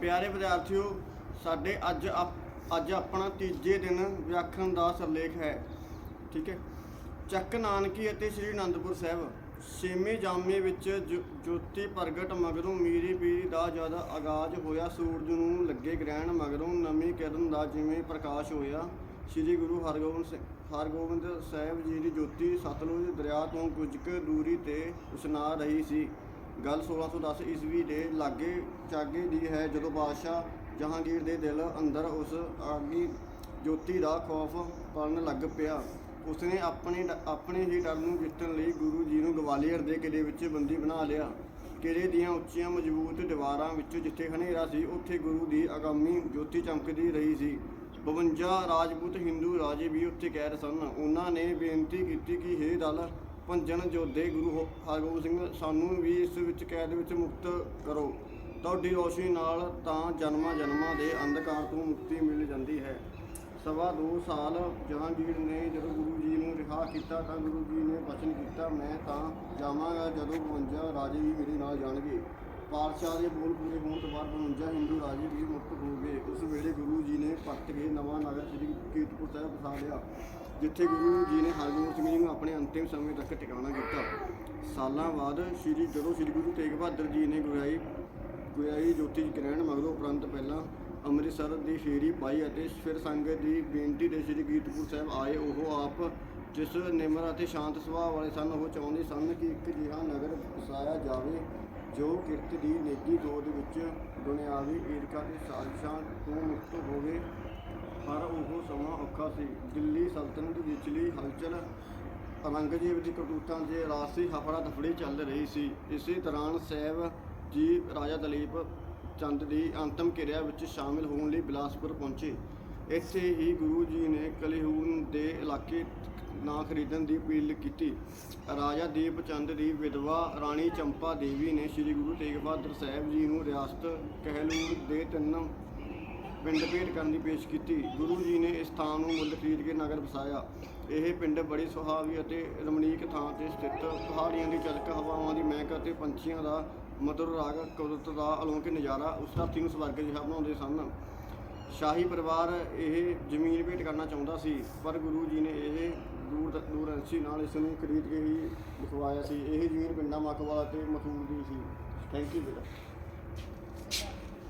ਪਿਆਰੇ ਵਿਦਿਆਰਥੀਓ, ਸਾਡੇ ਅੱਜ ਆਪ- ਅੱਜ ਆਪਣਾ ਤੀਜੇ ਦਿਨ ਵਿਆਖਣ ਦਾ ਸਰਲੇਖ ਹੈ, ਠੀਕ ਹੈ? ਚੱਕ ਨਾਨਕੀ ਅਤੇ ਸ੍ਰੀ ਅਨੰਦਪੁਰ ਸਾਹਿਬ, ਛੇਵੇਂ ਜਾਮੇ ਵਿੱਚ ਜੋ- ਜੋਤੀ ਪ੍ਰਗਟ ਮਗਰੋਂ ਮੀਰੀ ਪੀਰੀ ਦਾ ਜਦ ਆਗਾਜ਼ ਹੋਇਆ, ਸੂਰਜ ਨੂੰ ਲੱਗੇ ਗ੍ਰਹਿਣ ਮਗਰੋਂ ਨਵੀਂ ਕਿਰਨ ਦਾ ਜਿਵੇਂ ਪ੍ਰਕਾਸ਼ ਹੋਇਆ, ਸ੍ਰੀ ਗੁਰੂ ਹਰਗੋਬਿੰਦ ਸਿੰਘ ਹਰਗੋਬਿੰਦ ਸਾਹਿਬ ਜੀ ਦੀ ਜੋਤੀ ਸਤਲੁਜ ਦਰਿਆ ਤੋਂ ਕੁਝ ਕੁ ਦੂਰੀ ਤੇ ਉਸਨਾ ਰਹੀ ਸੀ। ਗੱਲ 1610 ਈਸਵੀ ਦੇ ਲਾਗੇ ਚਾਗੇ ਦੀ ਹੈ, ਜਦੋਂ ਬਾਦਸ਼ਾਹ ਜਹਾਂਗੀਰ ਦੇ ਦਿਲ ਅੰਦਰ ਉਸ ਆਗੀ ਜੋਤੀ ਦਾ ਖੌਫ ਪੜਨ ਲੱਗ ਪਿਆ। ਉਸਨੇ ਆਪਣੇ ਡ- ਆਪਣੇ ਹੀ ਡਰ ਨੂੰ ਜਿੱਤਣ ਲਈ ਗੁਰੂ ਜੀ ਨੂੰ ਗਵਾਲੀਅਰ ਦੇ ਕਿਲੇ ਵਿੱਚ ਬੰਦੀ ਬਣਾ ਲਿਆ। ਕਿਲੇ ਦੀਆਂ ਉੱਚੀਆਂ ਮਜ਼ਬੂਤ ਦੀਵਾਰਾਂ ਵਿੱਚ ਜਿੱਥੇ ਹਨੇਰਾ ਸੀ, ਉੱਥੇ ਗੁਰੂ ਦੀ ਆਗਾਮੀ ਜੋਤੀ ਚਮਕਦੀ ਰਹੀ ਸੀ। 52 ਰਾਜਪੂਤ ਹਿੰਦੂ ਰਾਜੇ ਵੀ ਉੱਥੇ ਕੈਦ ਸਨ। ਉਹਨਾਂ ਨੇ ਬੇਨਤੀ ਕੀਤੀ ਕਿ, ਹੇ ਦਲ ਭੰਜਨ ਜੋਧੇ ਗੁਰੂ ਹੋ- ਹਰਗੋਬਿੰਦ ਸਿੰਘ, ਸਾਨੂੰ ਵੀ ਇਸ ਵਿੱਚ ਕੈਦ ਵਿੱਚ ਮੁਕਤ ਕਰੋ। ਤੁਹਾਡੀ ਰੋਸ਼ਨੀ ਨਾਲ ਤਾਂ ਜਨਮਾਂ ਜਨਮਾਂ ਦੇ ਅੰਧਕਾਰ ਤੋਂ ਮੁਕਤੀ ਮਿਲ ਜਾਂਦੀ ਹੈ। ਸਵਾ ਦੋ ਸਾਲ ਜਹਾਂਗੀਰ ਨੇ ਜਦੋਂ ਗੁਰੂ ਜੀ ਨੂੰ ਰਿਹਾ ਕੀਤਾ ਤਾਂ ਗੁਰੂ ਜੀ ਨੇ ਬਚਨ ਕੀਤਾ, ਮੈਂ ਤਾਂ ਜਾਵਾਂਗਾ ਜਦੋਂ 52 ਰਾਜੇ ਵੀ ਮੇਰੇ ਨਾਲ ਜਾਣਗੇ। ਪਾਤਸ਼ਾਹ ਦੇ ਬੋਲ ਪੂਰੇ ਹੋਣ ਤੋਂ ਬਾਅਦ 52 ਹਿੰਦੂ ਰਾਜੇ ਵੀ ਮੁਕਤ ਹੋ ਗਏ। ਉਸ ਵੇਲੇ ਗੁਰੂ ਜੀ ਨੇ ਪਰਤ ਕੇ ਨਵਾਂ ਨਗਰ ਸ੍ਰੀ ਕੀਰਤਪੁਰ ਸਾਹਿਬ ਵਸਾ ਲਿਆ। ਜਿੱਥੇ ਗੁਰੂ ਜੀ ਨੇ ਹਰਗੋਬਿੰਦ ਸਿੰਘ ਜੀ ਨੂੰ ਆਪਣੇ ਅੰਤਿਮ ਸਮੇਂ ਤੱਕ ਟਿਕਾਣਾ ਕੀਤਾ ਸਾਲਾਂ ਬਾਅਦ ਸ੍ਰੀ, ਜਦੋਂ ਸ੍ਰੀ ਗੁਰੂ ਤੇਗ ਬਹਾਦਰ ਜੀ ਨੇ ਗੁਰਾਈ ਗੁਰਾਈ ਜੋਤੀ ਗ੍ਰਹਿਣ ਮਗਰੋਂ ਉਪਰੰਤ ਪਹਿਲਾਂ ਅੰਮ੍ਰਿਤਸਰ ਦੀ ਫੇਰੀ ਪਾਈ ਅਤੇ ਫਿਰ ਸੰਗਤ ਦੀ ਬੇਨਤੀ ਤੇ ਸ੍ਰੀ ਕੀਰਤਪੁਰ ਸਾਹਿਬ ਆਏ, ਉਹ ਆਪ ਜਿਸ ਨਿਮਰ ਅਤੇ ਸ਼ਾਂਤ ਸੁਭਾਅ ਵਾਲੇ ਸਨ, ਉਹ ਚਾਹੁੰਦੇ ਸਨ ਕਿ ਇੱਕ ਜਿਹਾ ਨਗਰ ਵਸਾਇਆ ਜਾਵੇ, ਜੋ ਕਿਰਤ ਦੀ ਨੇਕੀ ਗੋਦ ਵਿੱਚ ਦੁਨਿਆਵੀ ਈਰਖਾ ਤੇ ਸਾਜ਼ਿਸ਼ਾਂ ਤੋਂ ਮੁਕਤ ਹੋਵੇ। ਪਰ ਉਹ ਸਮਾਂ ਔਖਾ ਸੀ। ਦਿੱਲੀ ਸਲਤਨਤ ਵਿਚਲੀ ਹਲਚਲ ਔਰੰਗਜ਼ੇਬ ਦੀ ਕਰਤੂਤਾਂ ਦੇ ਰਾਸੀ ਹਫੜਾ ਦਫੜੀ ਚੱਲ ਰਹੀ ਸੀ। ਇਸੇ ਦੌਰਾਨ ਸਹਿਬ ਜੀ ਰਾਜਾ ਦਲੀਪ ਚੰਦ ਦੀ ਅੰਤਮ ਕਿਰਿਆ ਵਿੱਚ ਸ਼ਾਮਿਲ ਹੋਣ ਲਈ ਬਿਲਾਸਪੁਰ ਪਹੁੰਚੇ। ਇੱਥੇ ਹੀ ਗੁਰੂ ਜੀ ਨੇ ਕਲਿਹੂਨ ਦੇ ਇਲਾਕੇ ਨਾ ਖਰੀਦਣ ਦੀ ਅਪੀਲ ਕੀਤੀ। ਰਾਜਾ ਦੀਪ ਚੰਦ ਦੀ ਵਿਧਵਾ ਰਾਣੀ ਚੰਪਾ ਦੇਵੀ ਨੇ ਸ੍ਰੀ ਗੁਰੂ ਤੇਗ ਬਹਾਦਰ ਸਾਹਿਬ ਜੀ ਨੂੰ ਰਿਆਸਤ ਕਹਿਲੂਰ ਦੇ ਤਿੰਨ ਪਿੰਡ ਭੇਟ ਕਰਨ ਦੀ ਪੇਸ਼ ਕੀਤੀ। ਗੁਰੂ ਜੀ ਨੇ ਇਸ ਥਾਂ ਨੂੰ ਮੁੱਲ ਖਰੀਦ ਕੇ ਨਗਰ ਵਸਾਇਆ। ਇਹ ਪਿੰਡ ਬੜੀ ਸੁਹਾਵੀ ਅਤੇ ਰਮਣੀਕ ਥਾਂ ਤੇ ਸਥਿਤ ਪਹਾੜੀਆਂ ਦੀ ਚਲਕ ਹਵਾਵਾਂ ਦੀ ਮਹਿਕ ਅਤੇ ਪੰਛੀਆਂ ਦਾ ਮਧੁਰ ਰਾਗ, ਕੁਦਰਤ ਦਾ ਅਲੌਕਿਕ ਨਜ਼ਾਰਾ ਉਸ ਧਰਤੀ ਨੂੰ ਸਵਰਗ ਜਿਹਾ ਬਣਾਉਂਦੇ ਸਨ। ਸ਼ਾਹੀ ਪਰਿਵਾਰ ਇਹ ਜ਼ਮੀਨ ਭੇਟ ਕਰਨਾ ਚਾਹੁੰਦਾ ਸੀ, ਪਰ ਗੁਰੂ ਜੀ ਨੇ ਇਹ ਦੂਰ ਦੂਰ ਅੰਸ਼ੀ ਨਾਲ ਇਸ ਨੂੰ ਖਰੀਦ ਕੇ ਹੀ ਲਿਖਵਾਇਆ ਸੀ। ਇਹ ਜ਼ਮੀਨ ਪਿੰਡਾਂ ਮਕਵਾਲਾ ਤੇ ਮਥੂਰ ਦੀ ਸੀ। ਥੈਂਕ ਯੂ ਬੇਟਾ।